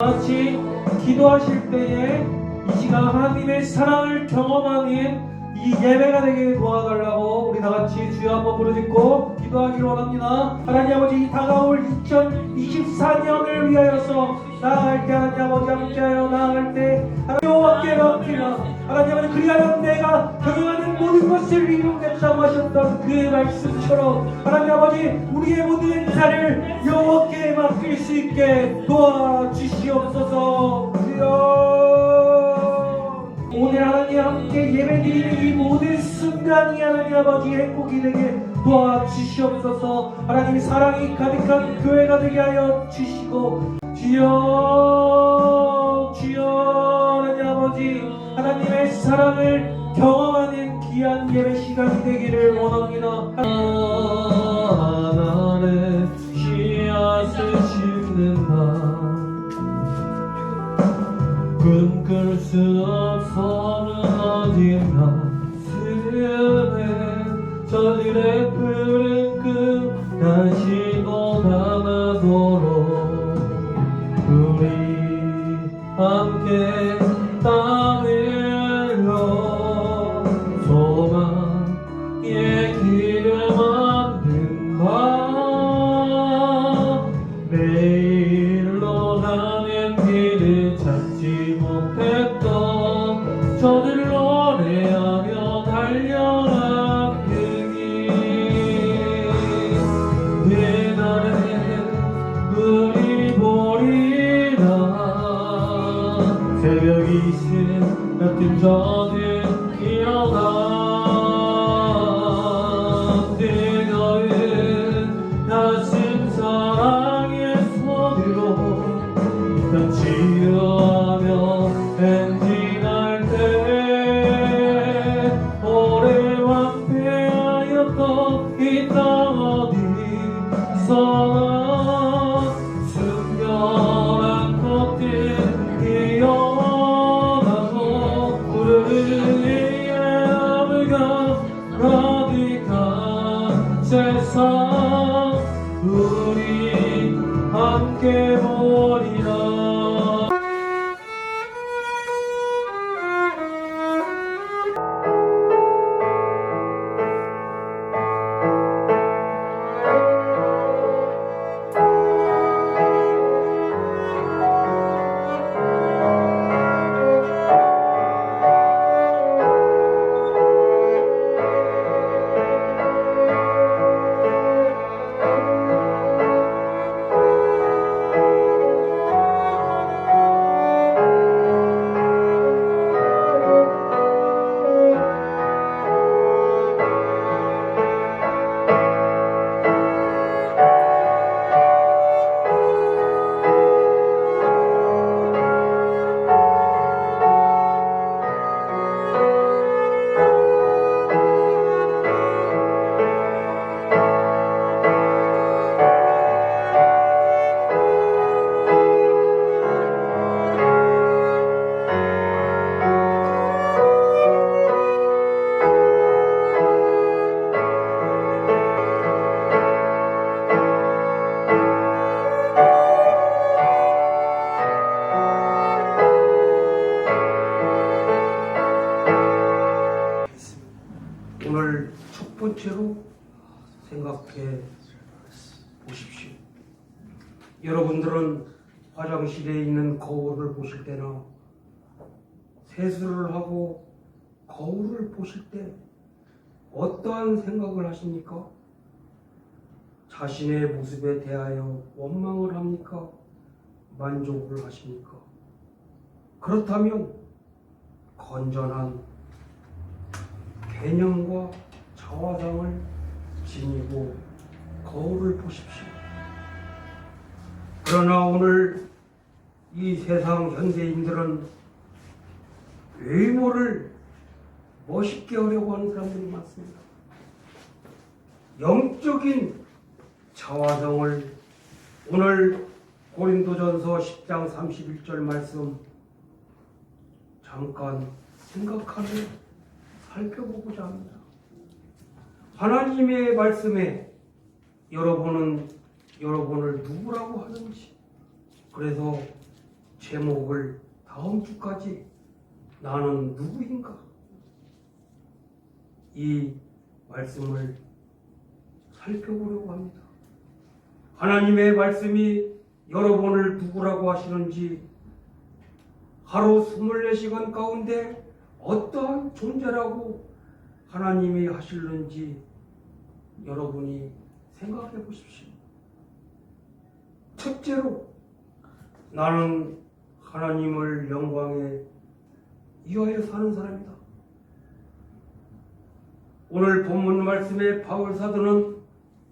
같이 기도하실 때에 이 시간 하나님의 사랑을 경험하는 이 예배가 되게 도와달라고 우리 다 같이 주여 한번 부르짖고 기도하기를 원합니다. 하나님 아버지 이 다가올 2024년을 위하여서 나아갈 때 하나님 아버지 함께하여 나아갈 때 하나님 여호와께 맡기라 하나님 아버지 그리하여 내가 경영하는 모든 것을 이루겠다고 하셨던 그의 말씀처럼 하나님 아버지 우리의 모든 인사를 여호와께 맡길 수 있게 도와주시옵소서 주여 오늘 하나님 함께 예배드리는 이 모든 순간이 하나님 아버지 행복이 되게 도와주시옵소서. 하나님 사랑이 가득한 교회가 되게 하여 주시고 주여 주여 하나님 아버지 하나님의 사랑을 경험하는 귀한 예배 시간이 되기를 원합니다. 하나의 씨앗을 심는다 꿈꿀 수 없어는 저들의 푸른 꿈 다시 완패 거울을 보실 때 어떠한 생각을 하십니까? 자신의 모습에 대하여 원망을 합니까? 만족을 하십니까? 그렇다면 건전한 개념과 자화상을 지니고 거울을 보십시오. 그러나 오늘 이 세상 현대인들은 외모를 멋있게 하려고 하는 사람들이 많습니다. 영적인 자화성을 오늘 고린도전서 10장 31절 말씀 잠깐 생각하며 살펴보고자 합니다. 하나님의 말씀에 여러분은 여러분을 누구라고 하는지 그래서 제목을 다음 주까지 나는 누구인가 이 말씀을 살펴보려고 합니다. 하나님의 말씀이 여러분을 누구라고 하시는지 하루 24시간 가운데 어떠한 존재라고 하나님이 하시는지 여러분이 생각해 보십시오. 첫째로 나는 하나님을 영광에 위하여 사는 사람이다. 오늘 본문 말씀의 바울 사도는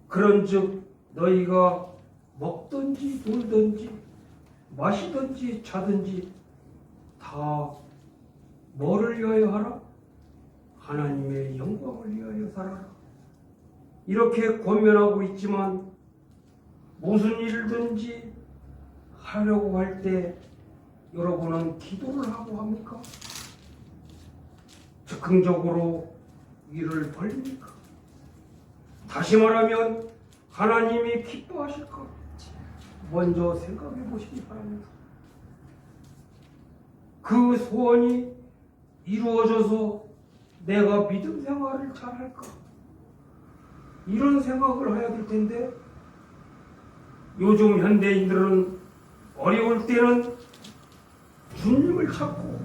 그런즉 너희가 먹든지 놀든지 마시든지 자든지 다 뭐를 위하여 하라? 하나님의 영광을 위하여 살아라. 이렇게 권면하고 있지만 무슨 일든지 하려고 할 때 여러분은 기도를 하고 합니까? 즉흥적으로 일을 벌립니까? 다시 말하면 하나님이 기뻐하실까? 먼저 생각해 보시기 바랍니다. 그 소원이 이루어져서 내가 믿음 생활을 잘 할까? 이런 생각을 해야 될 텐데 요즘 현대인들은 어려울 때는 주님을 찾고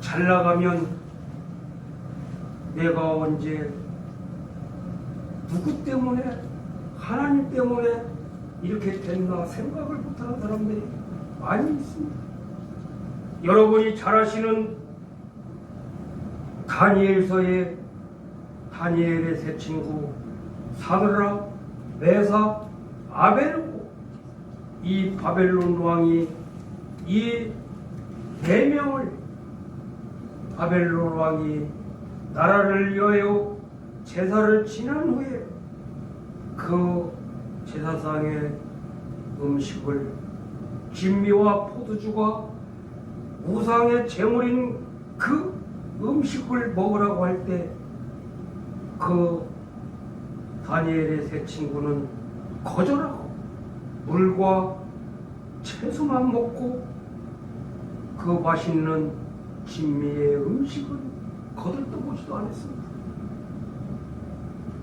잘 나가면 내가 언제 누구 때문에 하나님 때문에 이렇게 됐나 생각을 못하는 사람들이 많이 있습니다. 여러분이 잘 아시는 다니엘서의 다니엘의 세 친구 사드라, 메사, 아벨고 이 바벨론 왕이 이 네 명을 바벨론 왕이 나라를 위하여 제사를 지난 후에 그 제사상의 음식을 진미와 포도주가 우상의 제물인 그 음식을 먹으라고 할 때 그 다니엘의 세 친구는 거절하고 물과 채소만 먹고 그 맛있는 진미의 음식은 거들떠보지도 않았습니다.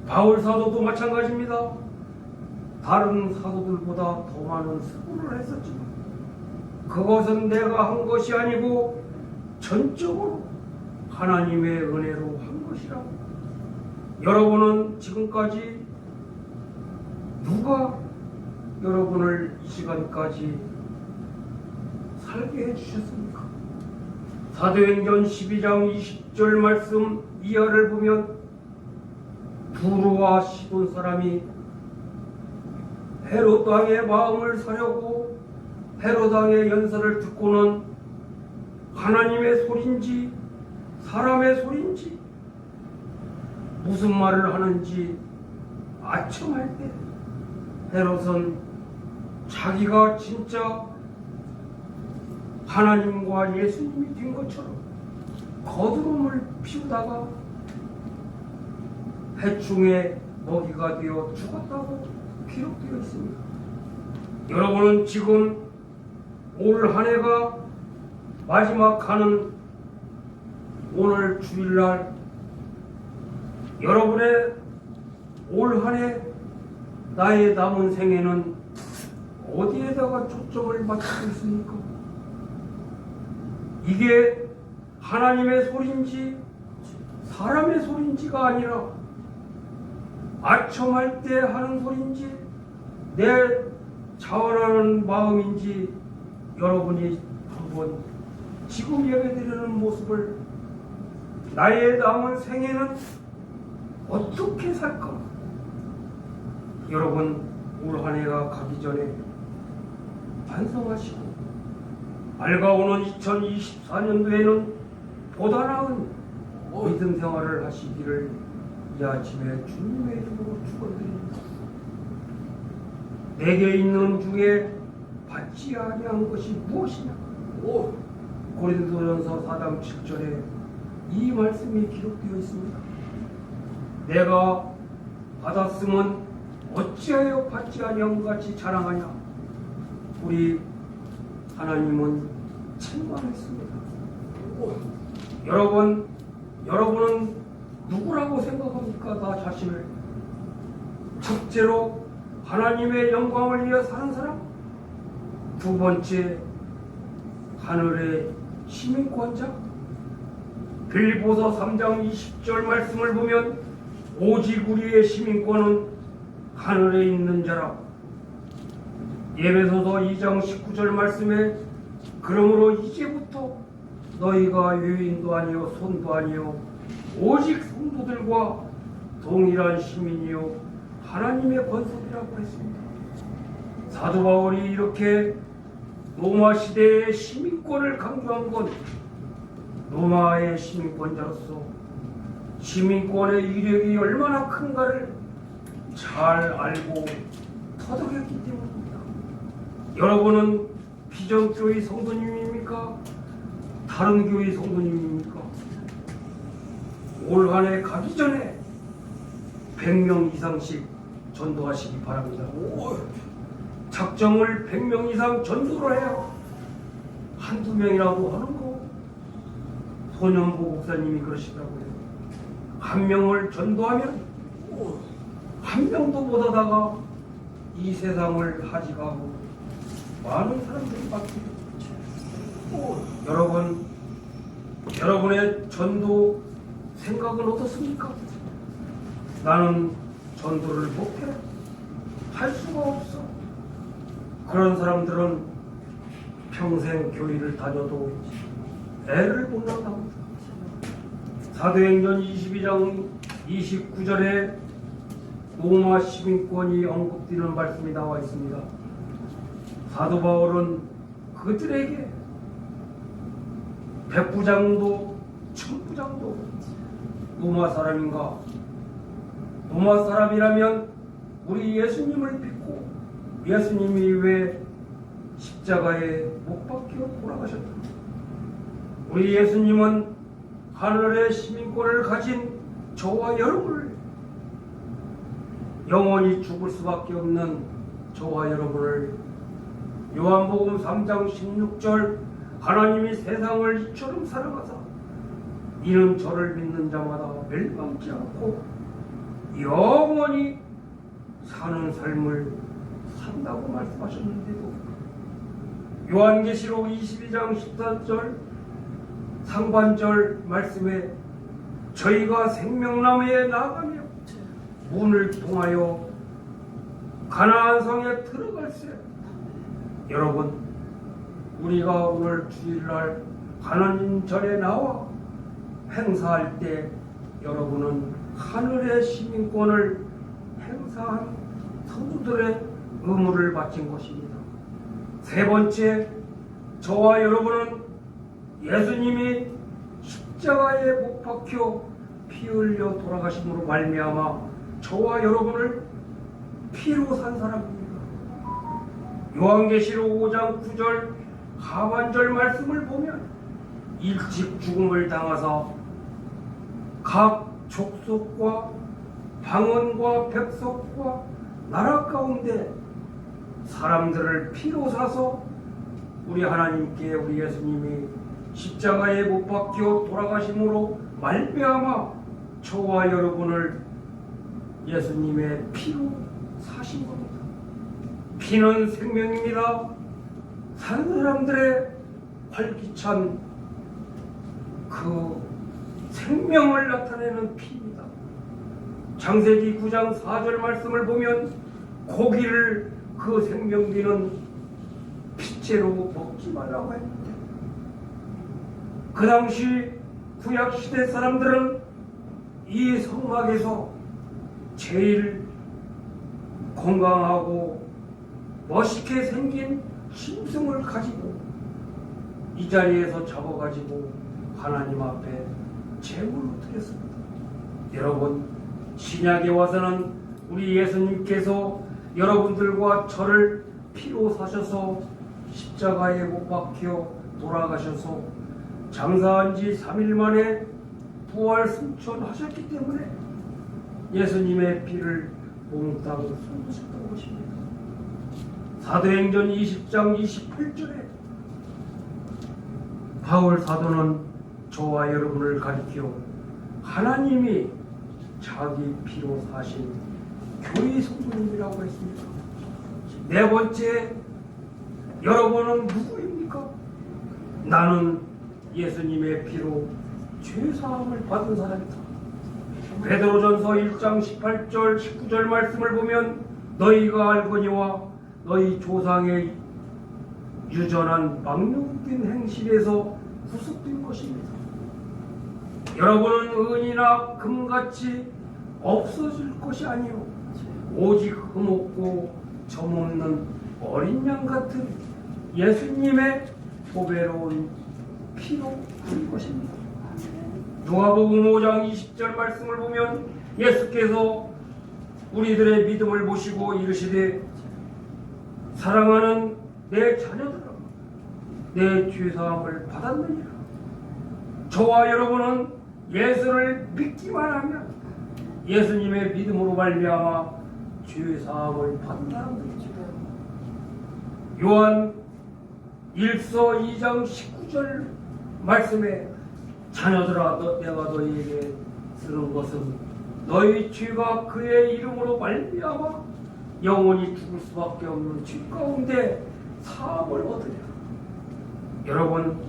바울 사도도 마찬가지입니다. 다른 사도들보다 더 많은 수고를 했었지만 그것은 내가 한 것이 아니고 전적으로 하나님의 은혜로 한 것이라고. 여러분은 지금까지 누가 여러분을 이 시간까지 살게 해주셨습니까? 사도행전 12장 20절 말씀 이하를 보면 두루와 시돈 사람이 헤롯 왕의 마음을 사려고 헤롯 왕의 연설을 듣고는 하나님의 소린지 사람의 소린지 무슨 말을 하는지 아첨할 때 헤롯은 자기가 진짜 하나님과 예수님이 된 것처럼 거두름을 피우다가 해충의 먹이가 되어 죽었다고 기록되어 있습니다. 여러분은 지금 올 한 해가 마지막 가는 오늘 주일날 여러분의 올 한 해 나의 남은 생에는 어디에다가 초점을 맞추고 있습니까? 이게 하나님의 소리인지 사람의 소리인지가 아니라 아첨할 때 하는 소리인지 내 자원하는 마음인지 여러분이 한번 지금 예배드리는 모습을 나의 남은 생에는 어떻게 살까? 여러분 올 한 해가 가기 전에 반성하시고 밝아오는 2024년도에는 보다 나은 믿음 생활을 하시기를 이 아침에 주님의 이름으로 축원드립니다. 내게 있는 중에 받지 아니한 것이 무엇이냐? 오, 고린도전서 4장 7절에 이 말씀이 기록되어 있습니다. 내가 받았음은 어찌하여 받지 아니한 것 같이 자랑하냐? 우리 하나님은 책망했습니다. 여러분, 여러분은 누구라고 생각합니까? 나 자신을 첫째로 하나님의 영광을 위해 사는 사람, 두 번째 하늘의 시민권자. 빌보서 3장 20절 말씀을 보면 오직 우리의 시민권은 하늘에 있는 자라. 예배소서 2장 19절 말씀에 그러므로 이제부터 너희가 유인도 아니요 손도 아니요 오직 성도들과 동일한 시민이요 하나님의 권속이라고 했습니다. 사도 바울이 이렇게 로마 시대의 시민권을 강조한 건 로마의 시민권자로서 시민권의 이력이 얼마나 큰가를 잘 알고 터득했기 때문입니다. 여러분은 비정교회 성도님입니까? 다른 교회 성도님입니까? 올 한 해 가기 전에 100명 이상씩 전도하시기 바랍니다. 작정을 100명 이상 전도를 해요. 한두 명이라도 하는 거. 소년보 목사님이 그러시더라고요. 한 명을 전도하면 한 명도 못 하다가 이 세상을 하직하고 많은 사람들이 바뀌고 여러분 여러분의 전도 생각은 어떻습니까? 나는 전도를 못해 할 수가 없어 그런 사람들은 평생 교회를 다녀도 애를 못 낳는답니다 사도행전 22장 29절에 로마 시민권이 언급되는 말씀이 나와 있습니다. 사도 바울은 그들에게 백부장도 천부장도 로마 사람인가? 로마 사람이라면 우리 예수님을 믿고 예수님이 왜 십자가에 못 박혀 돌아가셨다. 우리 예수님은 하늘의 시민권을 가진 저와 여러분을 영원히 죽을 수밖에 없는 저와 여러분을 요한복음 3장 16절 하나님이 세상을 이처럼 사랑하사 이는 저를 믿는 자마다 멸망치 않고 영원히 사는 삶을 산다고 말씀하셨는데도 요한계시록 22장 14절 상반절 말씀에 저희가 생명나무에 나가며 문을 통하여 가나안 성에 들어갈세 여러분 우리가 오늘 주일날 하나님 절에 나와 행사할 때 여러분은 하늘의 시민권을 행사한 성도들의 의무를 바친 것입니다. 세 번째, 저와 여러분은 예수님이 십자가에 못 박혀 피 흘려 돌아가심으로 말미암아 저와 여러분을 피로 산 사람입니다. 요한계시록 5장 9절 하반절 말씀을 보면 일찍 죽음을 당하사 각 족속과 방언과 백석과 나라 가운데 사람들을 피로 사서 우리 하나님께 우리 예수님이 십자가에 못 박혀 돌아가심으로 말미암아 저와 여러분을 예수님의 피로 사신 겁니다. 피는 생명입니다. 사는 사람들의 활기찬 그 생명을 나타내는 피입니다. 창세기 9장 4절 말씀을 보면 고기를 그 생명기는 피째로 먹지 말라고 했는데 그 당시 구약 시대 사람들은 이 성막에서 제일 건강하고 멋있게 생긴 심승을 가지고 이 자리에서 잡아가지고 하나님 앞에 제물로 드렸습니다. 여러분 신약에 와서는 우리 예수님께서 여러분들과 저를 피로 사셔서 십자가에 못 박혀 돌아가셔서 장사한 지 3일 만에 부활 승천하셨기 때문에 예수님의 피를 몽땅 쏟으셨다고 하십니다. 사도행전 20장 28절에 바울 사도는 저와 여러분을 가리켜 하나님이 자기 피로 사신 교회 성도님이라고 했습니다. 네 번째, 여러분은 누구입니까? 나는 예수님의 피로 죄사함을 받은 사람이다. 베드로전서 1장 18절 19절 말씀을 보면 너희가 알거니와 너희 조상의 유전한 망령된 행실에서 구속된 것입니다. 여러분은 은이나 금같이 없어질 것이 아니요 오직 흠없고 점없는 어린 양 같은 예수님의 보배로운 피로 된 것입니다. 누가복음 5장 20절 말씀을 보면 예수께서 우리들의 믿음을 보시고 이르시되 사랑하는 내 자녀들아 내 죄사함을 받았느니라. 저와 여러분은 예수를 믿기만 하면 예수님의 믿음으로 말미암아 죄사함을 받는다는 것이죠 요한 1서 2장 19절 말씀에 자녀들아 너, 내가 너희에게 쓰는 것은 너희 죄가 그의 이름으로 말미암아 영원히 죽을 수밖에 없는 죄 가운데 사함을 얻으려 여러분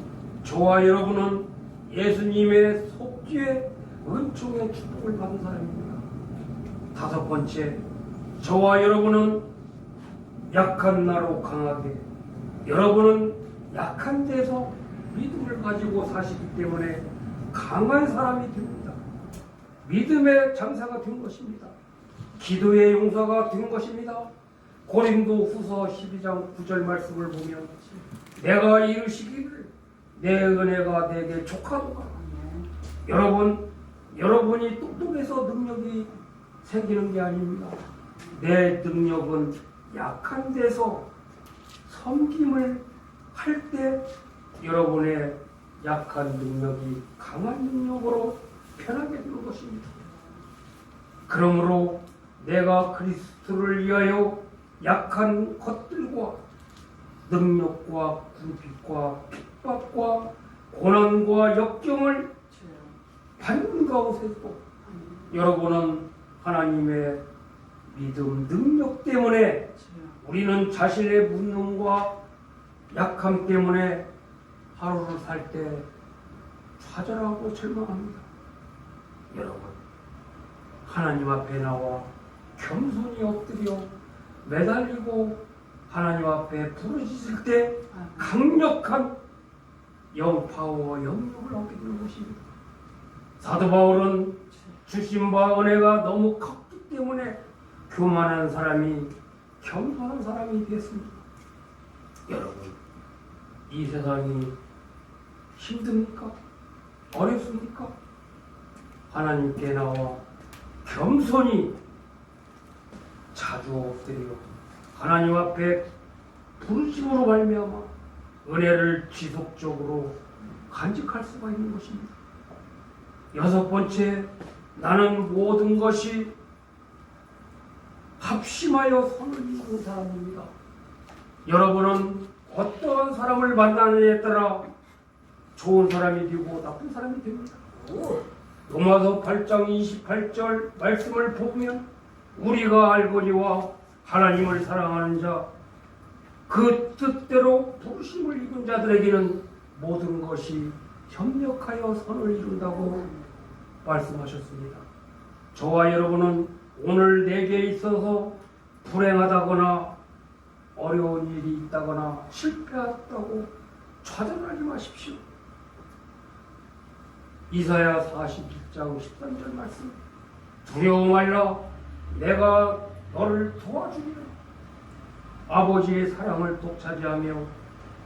저와 여러분은 예수님의 속죄 은총의 축복을 받은 사람입니다 다섯 번째 저와 여러분은 약한 나로 강하게 여러분은 약한 데서 믿음을 가지고 사시기 때문에 강한 사람이 됩니다. 믿음의 장사가 된 것입니다. 기도의 용사가 된 것입니다. 고린도 후서 12장 9절 말씀을 보면 내가 이르시기를 내 은혜가 내게 족하도다. 여러분, 여러분이 똑똑해서 능력이 생기는 게 아닙니다. 내 능력은 약한 데서 섬김을 할 때 여러분의 약한 능력이 강한 능력으로 변하게 되는 것입니다. 그러므로 내가 그리스도를 위하여 약한 것들과 능력과 궁핍과 핍박과 고난과 역경을 받는 가운데도 여러분은 하나님의 믿음, 능력 때문에 우리는 자신의 무능과 약함 때문에 하루를 살 때 좌절하고 절망합니다. 여러분, 하나님 앞에 나와 겸손히 엎드려 매달리고 하나님 앞에 부르짖을 때 강력한 영파워 영역을 얻게 되는 것입니다. 사도 바울은 주심과 은혜가 너무 컸기 때문에 교만한 사람이 겸손한 사람이 됐습니다. 여러분, 이 세상이 힘듭니까? 어렵습니까? 하나님께 나와 겸손히 자주 엎드려 하나님 앞에 부르심으로 말미암아 은혜를 지속적으로 간직할 수가 있는 것입니다. 여섯 번째, 나는 모든 것이 합심하여 선을 이루는 사람입니다. 여러분은 어떠한 사람을 만나느냐에 따라 좋은 사람이 되고 나쁜 사람이 됩니다. 로마서 8장 28절 말씀을 보면 우리가 알거니와 하나님을 사랑하는 자 그 뜻대로 부르심을 입은 자들에게는 모든 것이 협력하여 선을 이룬다고 말씀하셨습니다. 저와 여러분은 오늘 내게 있어서 불행하다거나 어려운 일이 있다거나 실패했다고 좌절하지 마십시오. 이사야 41장 13절 말씀 두려워 말라 내가 너를 도와주리라. 아버지의 사랑을 독차지하며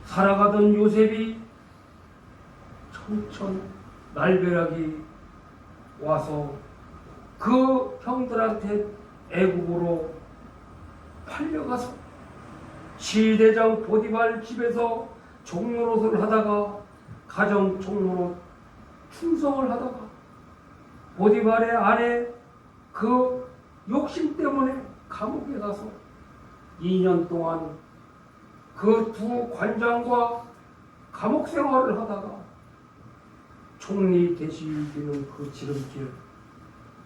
살아가던 요셉이 청천 날벼락이 와서 그 형들한테 애국으로 팔려가서 시대장 보디발 집에서 종로릇을 하다가 가정 종로로 충성을 하다가 보디발의 아내 그 욕심 때문에 감옥에 가서 2년 동안 그 두 관장과 감옥 생활을 하다가 총리 되시기는 그 지름길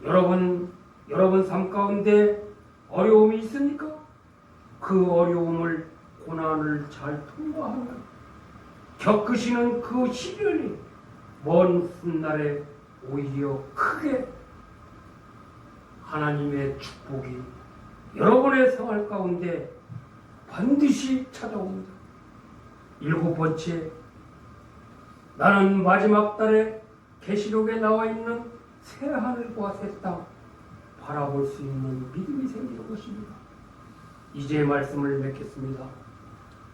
여러분 여러분 삶 가운데 어려움이 있습니까? 그 어려움을 고난을 잘 통과하면 겪으시는 그 시련이 먼 훗날에 오히려 크게 하나님의 축복이 여러분의 생활 가운데 반드시 찾아옵니다. 일곱 번째, 나는 마지막 달에 계시록에 나와 있는 새 하늘과 새 땅 바라볼 수 있는 믿음이 생기는 것입니다. 이제 말씀을 맺겠습니다.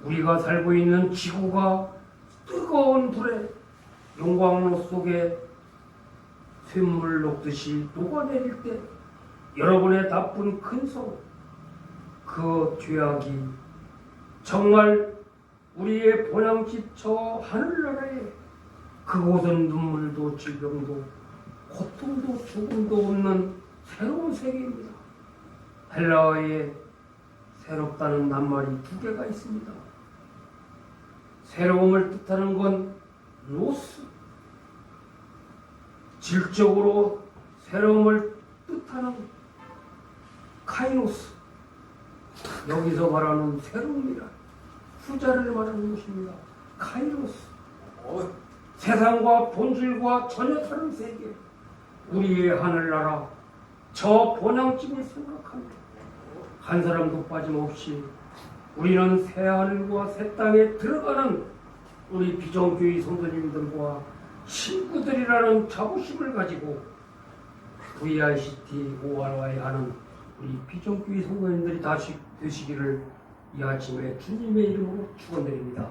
우리가 살고 있는 지구가 뜨거운 불에 용광로 속에 샘물 녹듯이 녹아내릴 때 여러분의 나쁜 근성, 그 죄악이 정말 우리의 본향집 저 하늘나라에 그곳은 눈물도 질병도 고통도 죽음도 없는 새로운 세계입니다. 헬라어에 새롭다는 낱말이 두 개가 있습니다. 새로움을 뜻하는 건 로스, 질적으로 새로움을 뜻하는 카이노스. 여기서 말하는 새로움이라 후자를 말하는 것입니다. 카이노스. 세상과 본질과 전혀 다른 세계. 우리의 하늘나라. 저 본향집을 생각합니다. 한 사람도 빠짐없이 우리는 새 하늘과 새 땅에 들어가는 우리 비정교회 성도님들과 친구들이라는 자부심을 가지고 VICT ORY 하는 우리 비정교회 성도님들이 다시 되시기를 이 아침에 주님의 이름으로 축원드립니다.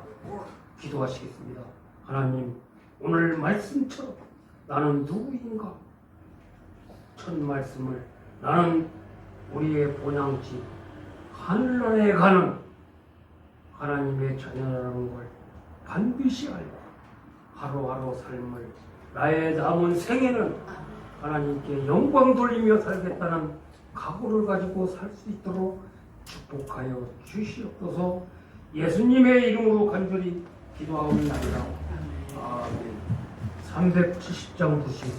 기도하시겠습니다. 하나님 오늘 말씀처럼 나는 누구인가? 첫 말씀을 나는 우리의 본향집 하늘나라에 가는 하나님의 자녀라는 걸 반드시 알고 하루하루 삶을 나의 남은 생애는 하나님께 영광 돌리며 살겠다는 각오를 가지고 살 수 있도록 축복하여 주시옵소서 예수님의 이름으로 간절히 기도하옵나이다. 아멘. 370장 보시고